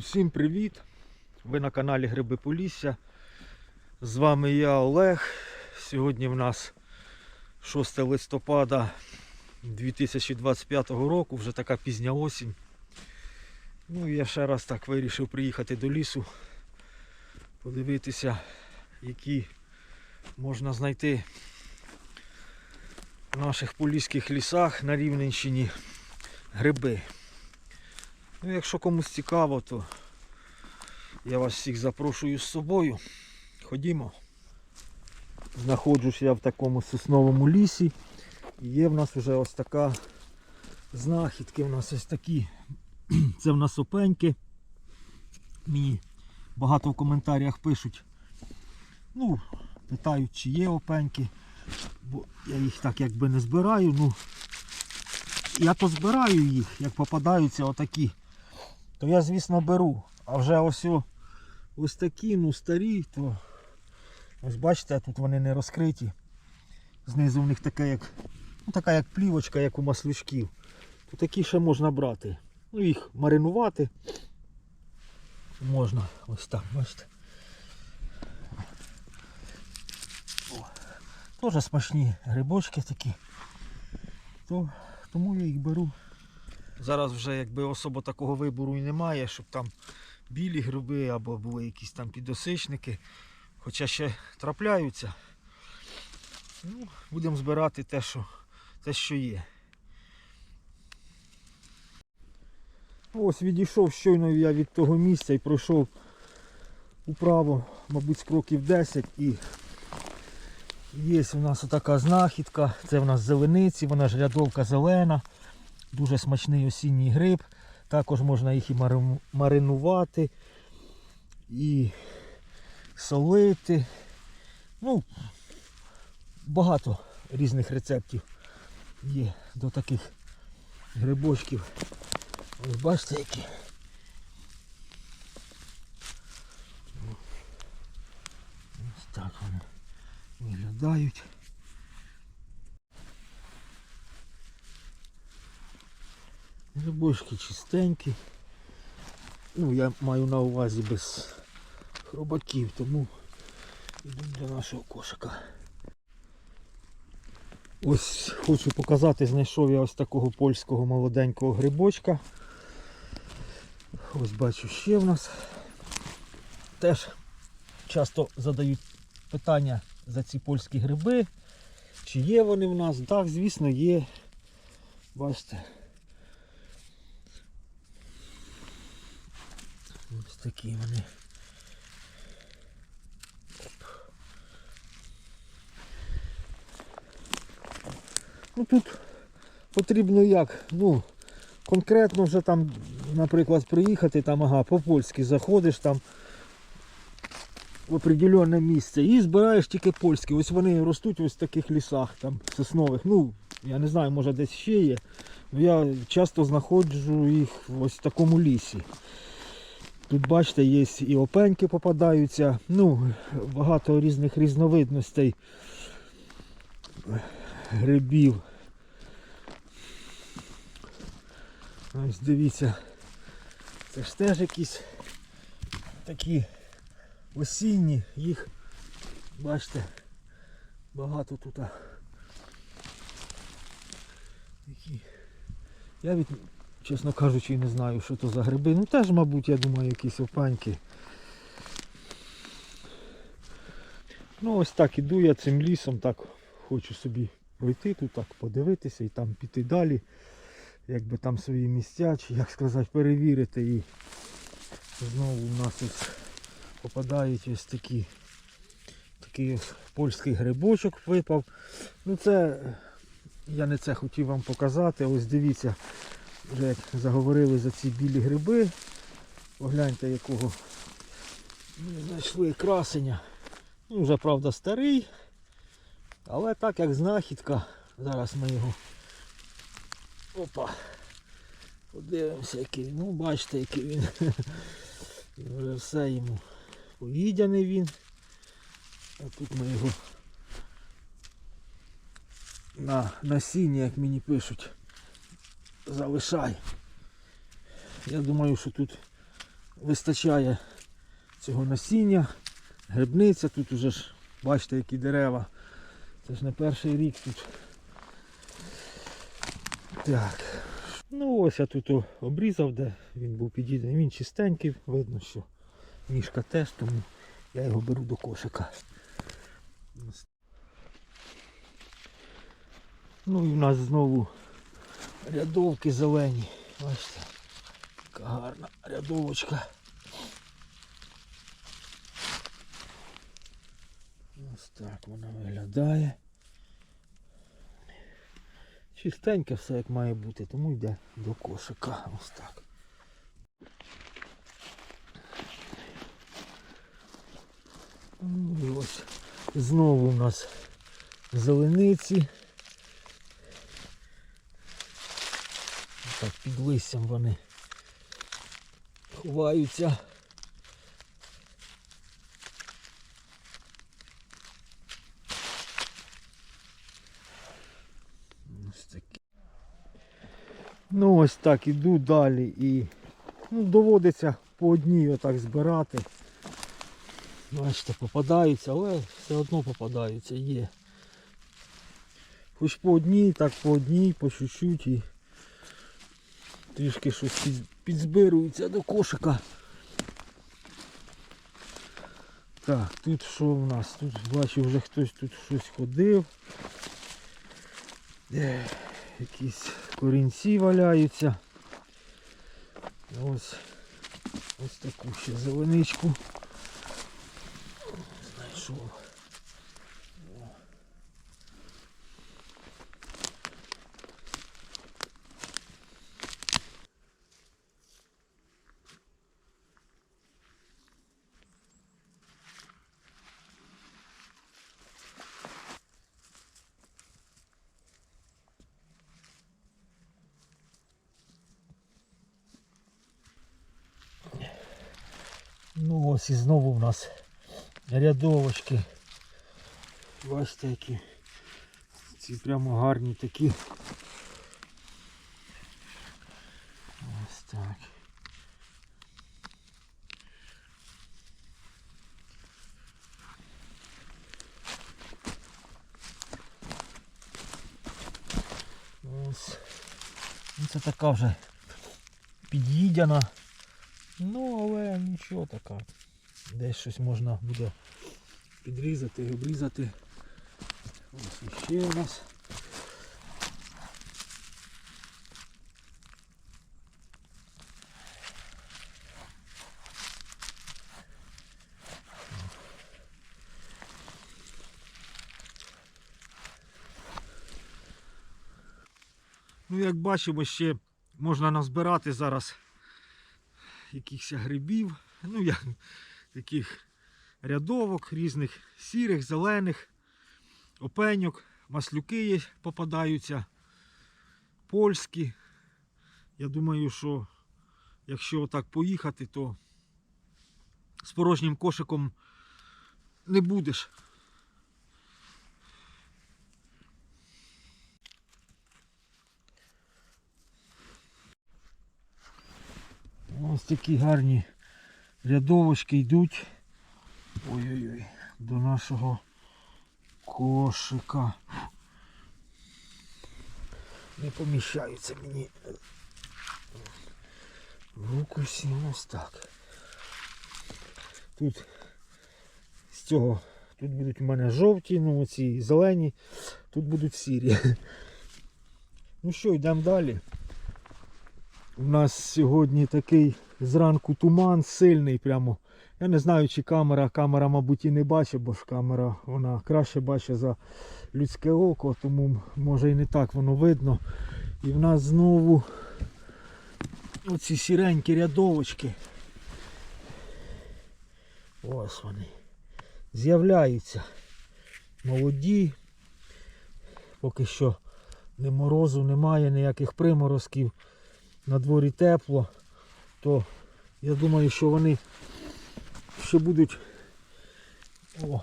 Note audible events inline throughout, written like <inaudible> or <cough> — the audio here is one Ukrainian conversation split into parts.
Усім привіт! Ви на каналі Гриби Полісся. З вами я Олег. Сьогодні в нас 6 листопада 2025 року, вже така пізня осінь. Ну і я ще раз так вирішив приїхати до лісу, подивитися, які можна знайти в наших поліських лісах на Рівненщині гриби. Ну, якщо комусь цікаво, то я вас всіх запрошую з собою. Ходімо. Знаходжусь я в такому сосновому лісі. Є в нас вже ось така знахідки. У нас ось такі. Це в нас опеньки. Мені багато в коментарях пишуть. Ну, питають, чи є опеньки. Бо я їх так якби не збираю. Ну, я то збираю їх, як попадаються отакі то я, звісно, беру. А вже ось ось такі, ну старі, то ось бачите, тут вони не розкриті. Знизу в них таке як, ну, така як плівочка, як у маслючків. То такі ще можна брати. Ну їх маринувати. Можна ось так, бачите. Теж смачні грибочки такі. То, тому я їх беру. Зараз вже якби особо такого вибору і немає, щоб там білі гриби або були якісь там підосичники. Хоча ще трапляються. Ну, будемо збирати те, що, те, що є. Ось відійшов щойно я від того місця і пройшов управо, мабуть, з кроків 10 і є у нас така знахідка. Це в нас зелениці, вона ж рядовка зелена. Дуже смачний осінній гриб. Також можна їх і маринувати, і солити. Ну, багато різних рецептів є до таких грибочків. Ось бачите які. Ось так вони виглядають. Грибочки чистенькі. Ну, я маю на увазі без хробаків, тому йдемо до нашого кошика. Ось хочу показати, знайшов я ось такого польського молоденького грибочка. Ось бачу ще в нас. Теж часто задають питання за ці польські гриби. Чи є вони в нас? Так, звісно, є. Бачите. Ось такі вони. Оп. Ну тут потрібно як, ну, конкретно вже там, наприклад, приїхати, там, ага, по-польськи заходиш там в определенне місце і збираєш тільки польські. Ось вони ростуть ось в таких лісах, там, соснових. Ну, я не знаю, може десь ще є. Я часто знаходжу їх ось в такому лісі. Тут, бачите, є і опеньки попадаються, ну, багато різних різновидностей грибів. Ось дивіться, це ж теж якісь такі осінні, їх, бачите, багато тут. Я від, чесно кажучи, не знаю, що то за гриби. Ну теж, мабуть, я думаю, якісь опаньки. Ну ось так іду я цим лісом, так хочу собі пройти тут, так подивитися і там піти далі. Якби там свої місця, чи як сказати, перевірити і знову у нас ось попадають ось такі такий ось польський грибочок випав. Ну це я не це хотів вам показати. Ось дивіться, вже як заговорили за ці білі гриби. Погляньте якого ми знайшли красення. Ну, вже правда старий. Але так як знахідка, зараз ми його опа. Подивимося, який він. Ну бачите, який він. Він вже все йому поїдяний він. А тут ми його на насіння, як мені пишуть, залишай. Я думаю, що тут вистачає цього насіння, грибниця, тут уже ж бачите які дерева. Це ж не перший рік тут. Так. Ну ось я тут обрізав, де він був підійдений. Він чистенький, видно, що ніжка теж, тому я його беру до кошика. Ну і в нас знову рядовки зелені. Бачите, яка гарна рядовочка. Ось так вона виглядає. Чистеньке все як має бути, тому йде до кошика. Ось так. Ну і ось знову у нас зелениці. Так, під листям вони ховаються. Ось такі. Ну ось так іду далі і ну, доводиться по одній отак збирати. Бачите, попадаються, але все одно попадаються, є. Хоч по одній, так по одній, по чуть-чуть і трішки щось під, підзбирується до кошика. Так, тут що в нас? Тут бачу вже хтось тут щось ходив. Е, Якісь корінці валяються. Ось ось таку ще зеленичку. Знайшов. О. Ну ось і знову в нас рядовочки. Бачите які. Ці прямо гарні такі. Ось так. Ось. Ну, Це така вже під'їдяна. Ну, але нічого така. Десь щось можна буде підрізати, і обрізати. Ось іще у нас. Ну, як бачимо, ще можна назбирати зараз якихось грибів, ну як таких рядовок різних сірих, зелених, опеньок, маслюки є, попадаються, польські. Я думаю, що якщо так поїхати, то з порожнім кошиком не будеш. Ось такі гарні рядовочки йдуть. Ой-ой-ой, до нашого кошика. Не поміщаються мені в руку ось так. Тут з цього, тут будуть у мене жовті, ну оці зелені, тут будуть сірі. Ну що, йдемо далі. У нас сьогодні такий зранку туман сильний прямо. Я не знаю, чи камера, камера, мабуть, і не бачить, бо ж камера вона краще бачить за людське око, тому може і не так воно видно. І в нас знову оці сіренькі рядовочки. Ось вони. З'являються. Молоді. Поки що не морозу, немає, ніяких приморозків на дворі тепло, то я думаю, що вони ще будуть о,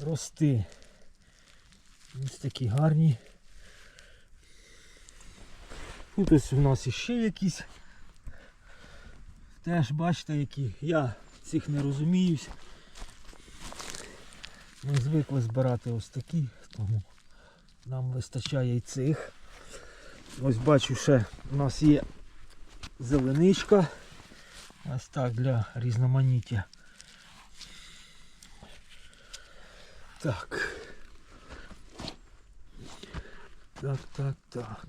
рости. Ось такі гарні. Тут ось у нас іще якісь Теж бачите, які я цих не розуміюсь. Ми звикли збирати ось такі, тому нам вистачає і цих. Ось бачу, ще у нас є зеленичка. Ось так для різноманіття. Так. Так, так, так.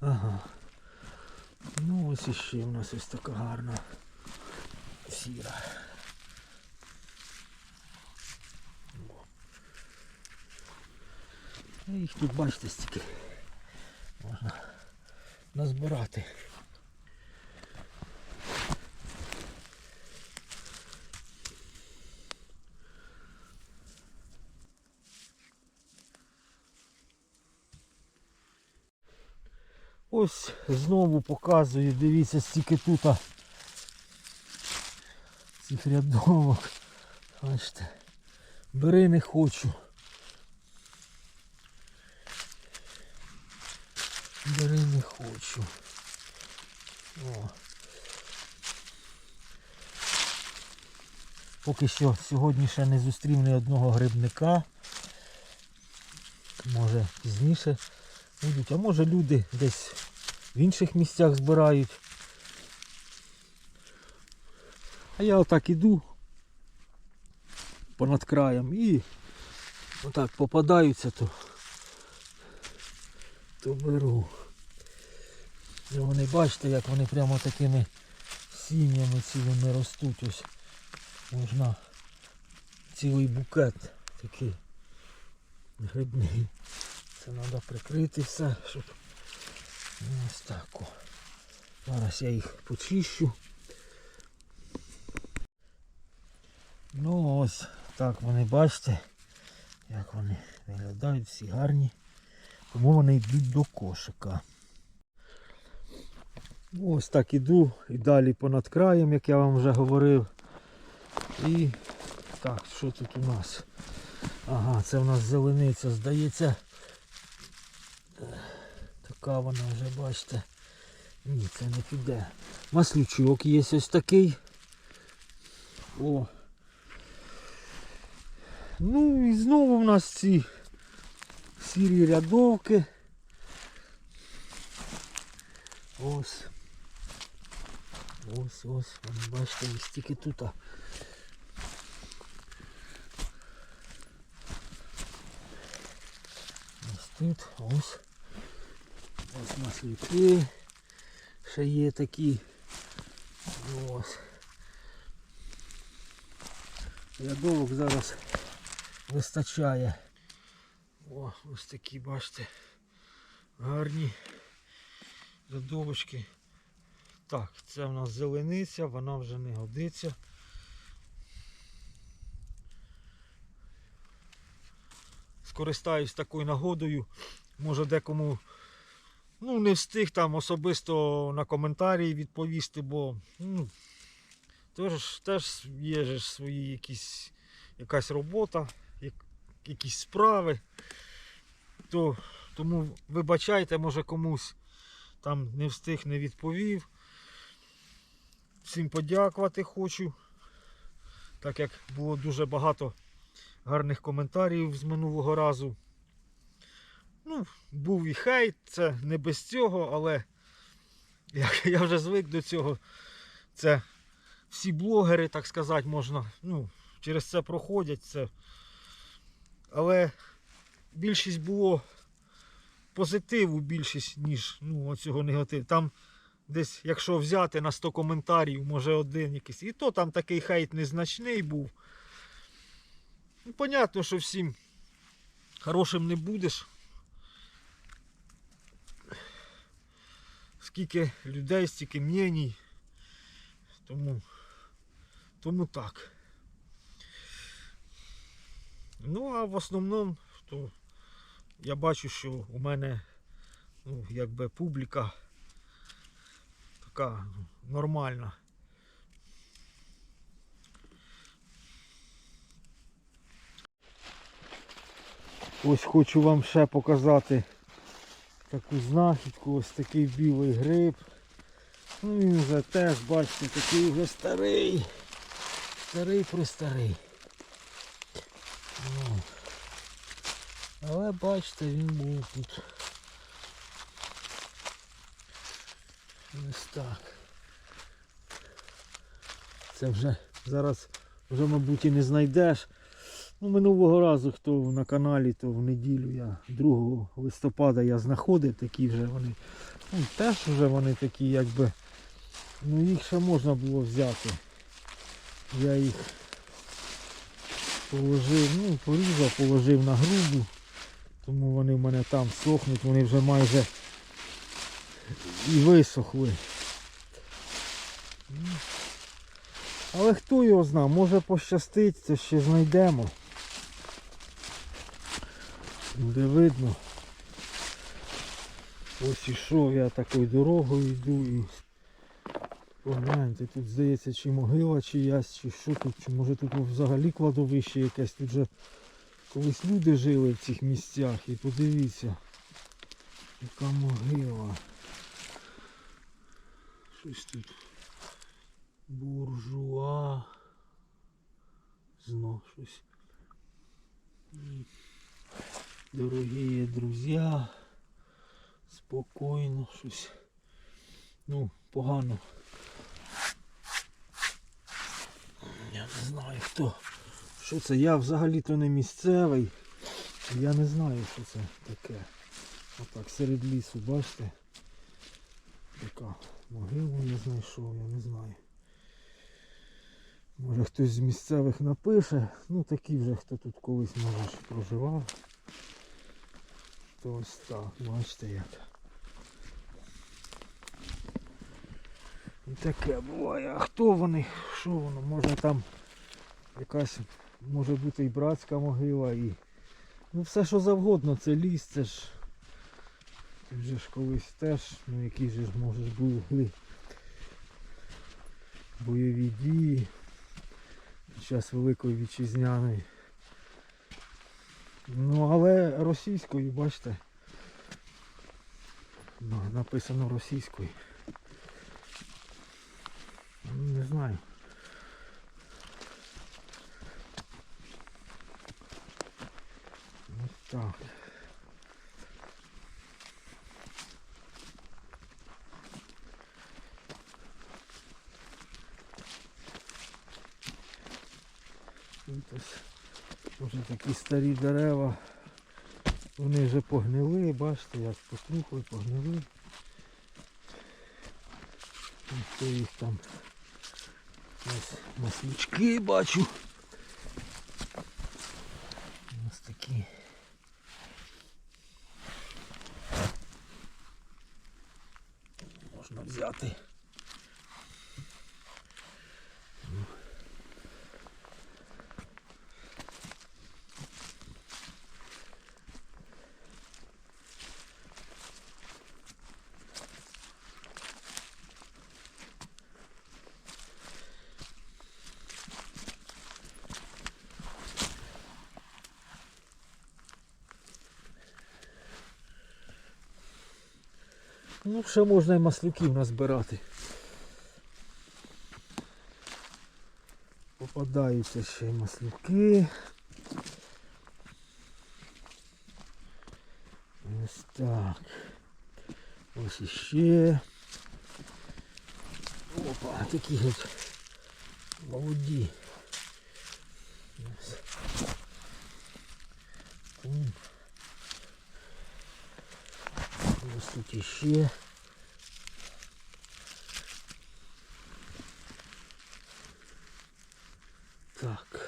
Ага. Ну ось іще у нас ось така гарна сіра. Їх тут бачите стільки. Можна назбирати. Ось знову показую, дивіться, стільки тут цих рядовок. Бачите, бери не хочу. Бери не хочу. О. Поки що сьогодні ще не зустрів ні одного грибника. Може пізніше будуть. А може люди десь в інших місцях збирають. А я отак іду понад краєм і отак попадаються, то, то беру. І вони бачите, як вони прямо такими сім'ями цілими ростуть. Ось можна цілий букет такий грибний. Це треба прикрити все, щоб ось так. О. Зараз я їх почищу. Ну ось так вони бачите, як вони виглядають, всі гарні. Тому вони йдуть до кошика. Ось так іду і далі понад краєм, як я вам вже говорив. І так, що тут у нас? Ага, це у нас зелениця, здається. Така вона вже, бачите. Ні, це не піде. Маслючок є ось такий. О. Ну і знову в нас ці сірі рядовки. Ось. Ось, ось, вони, бачите, їх стільки тут. а. Ось тут, ось. Ось маслюки. Ще є такі. Ось. Рядовок зараз вистачає. О, ось такі, бачите, гарні рядовочки. Так, це в нас зелениця, вона вже не годиться. Скористаюсь такою нагодою. Може декому ну, не встиг там особисто на коментарі відповісти, бо ну, теж, теж є ж свої якісь, якась робота, як, якісь справи. То, тому вибачайте, може комусь там не встиг, не відповів. Всім подякувати хочу. Так як було дуже багато гарних коментарів з минулого разу. Ну, був і хейт, це не без цього, але я, <laughs> я вже звик до цього. Це всі блогери, так сказати, можна, ну, через це проходять це. Але більшість було позитиву більшість, ніж ну, оцього негативу. Там десь, якщо взяти на 100 коментарів, може один якийсь. І то там такий хейт незначний був. Ну, понятно, що всім хорошим не будеш. Скільки людей, стільки мненій. Тому, тому так. Ну, а в основному, то я бачу, що у мене ну, якби публіка така ну, нормальна. Ось хочу вам ще показати таку знахідку, ось такий білий гриб. Ну він вже теж, бачите, такий вже старий. Старий престарий. Ну. Але бачите, він був тут. Ось так. Це вже зараз вже, мабуть, і не знайдеш. Ну, минулого разу, хто на каналі, то в неділю я 2 листопада я знаходив такі вже вони. Ну, теж вже вони такі, якби. Ну їх ще можна було взяти. Я їх положив, ну, порізав, положив на грубу, тому вони в мене там сохнуть, вони вже майже і висохли. Ну, Але хто його зна, може пощастить, це ще знайдемо. Буде видно. Ось ішов я такою дорогою йду і погляньте, тут здається чи могила чиясь, чи що тут, чи може тут взагалі кладовище якесь, тут же колись люди жили в цих місцях і подивіться, яка могила. Щось тут буржуа. Знов щось. М. Дорогі друзі. Спокійно щось. Ну, погано. Я не знаю хто. Що це? Я взагалі-то не місцевий. Я не знаю, що це таке. Отак серед лісу, бачите? Така могилу я знайшов, я не знаю. Може хтось з місцевих напише. Ну такі вже хто тут колись може проживав. То ось так, бачите як. І таке буває. А хто вони? Що воно? Може там якась може бути і братська могила і. Ну все що завгодно, це ліс, це ж. Тут же ж колись теж, ну які ж може були бойові дії час Великої Вітчизняної. Ну але російською, бачите. Ну, написано російською. Ну, Не знаю. Ось так. Ось вже такі старі дерева. Вони вже погнили, бачите, як потрухли, погнили. Ось їх там ось маслючки бачу. Ось такі. Можна взяти. Ну, ще можна і маслюків назбирати. Попадаються ще й маслюки. Ось так. Ось іще. Опа, такі от молоді. Ось. М. Ось тут іще. Так.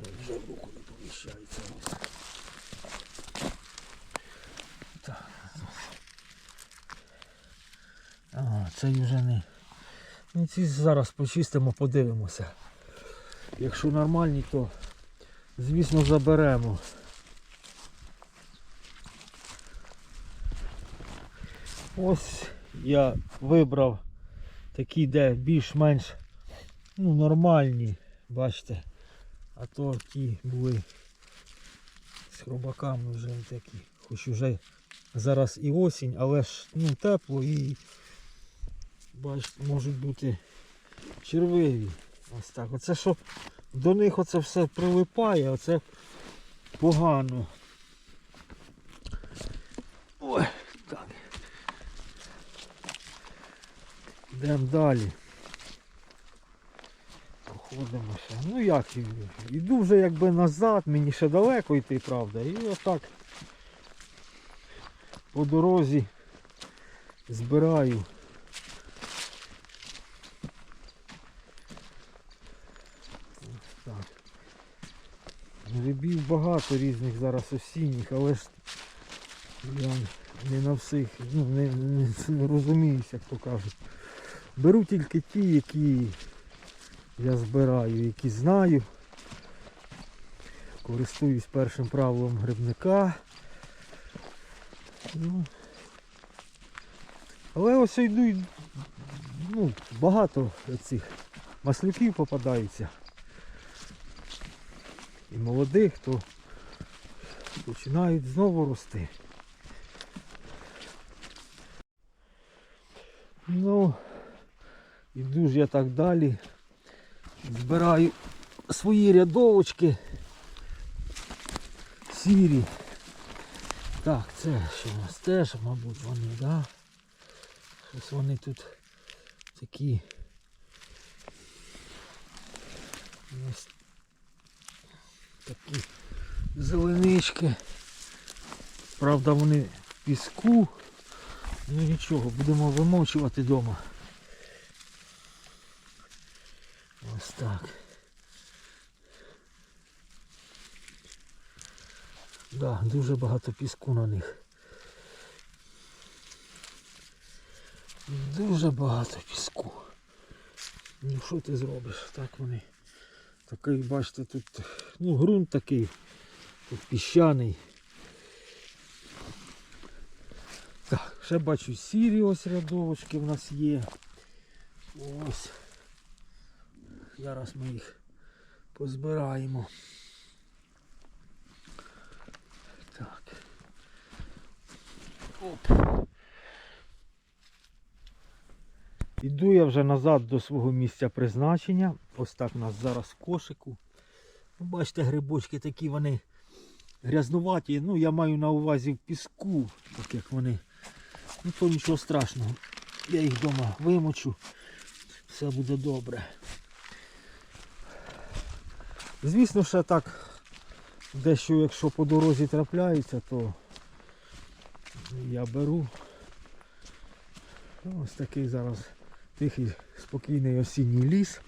Ой, Вже в руку не поміщається. Так. А, це Ну, ці зараз почистимо, подивимося. Якщо нормальні, то звісно заберемо. Ось я вибрав такі, де більш-менш ну, нормальні, бачите, А то ті були з хробаками вже такі. Хоч уже зараз і осінь, але ж ну, тепло і бачите, можуть бути червиві. Ось так. Оце що до них оце все прилипає, оце погано. Ой, так. Йдемо далі. Походимо. Ну як, іду вже якби назад, мені ще далеко йти, правда. І отак по дорозі збираю. Ось Так. Грибів багато різних зараз осінніх, але ж я не на всіх, ну не, не, не розуміюся, як то кажуть. Беру тільки ті, які я збираю, які знаю. Користуюсь першим правилом грибника. Ну, але ось йду, ну, багато цих маслюків попадається. І молодих, то починають знову рости. Ну, іду ж я так далі. Збираю свої рядовочки сірі. Так, це що у нас теж, мабуть, вони, да? Щось вони тут такі. Ось такі зеленички. Правда, вони в піску. Ну нічого, будемо вимочувати вдома. Ось так. Да, дуже багато піску на них. Дуже багато піску. Ну що ти зробиш? Так вони. Такий, бачите, тут ну, ґрунт такий, тут піщаний. Так, ще бачу сірі ось рядовочки в нас є. Ось. Зараз ми їх позбираємо. Так. Оп. Іду я вже назад до свого місця призначення. Ось так у нас зараз кошику. Бачите, грибочки такі вони грязнуваті. Ну, я маю на увазі в піску, так як вони. Ну то нічого страшного. Я їх вдома вимочу. Все буде добре. Звісно, ще так дещо, якщо по дорозі трапляється, то я беру. Ну, Ось такий зараз тихий, спокійний осінній ліс.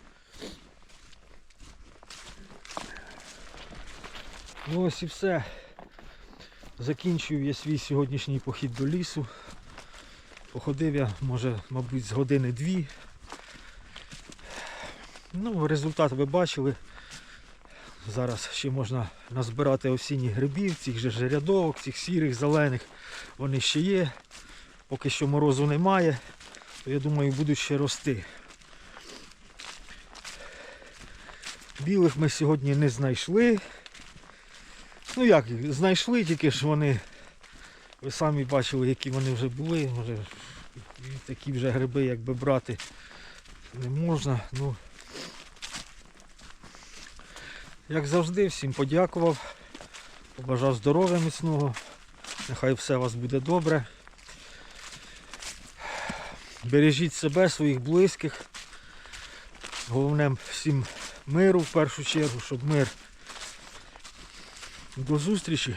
Ну ось і все. Закінчую я свій сьогоднішній похід до лісу. Походив я, може, мабуть, з години дві. Ну, результат ви бачили. Зараз ще можна назбирати осінніх грибів, цих же ж цих сірих, зелених. Вони ще є. Поки що морозу немає, то я думаю будуть ще рости. Білих ми сьогодні не знайшли. Ну як, знайшли, тільки ж вони, ви самі бачили, які вони вже були. Може, такі вже гриби якби брати не можна. Ну, як завжди, всім подякував. Побажав здоров'я міцного. Нехай все у вас буде добре. Бережіть себе, своїх близьких. Головне всім миру в першу чергу, щоб мир. До зустрічі.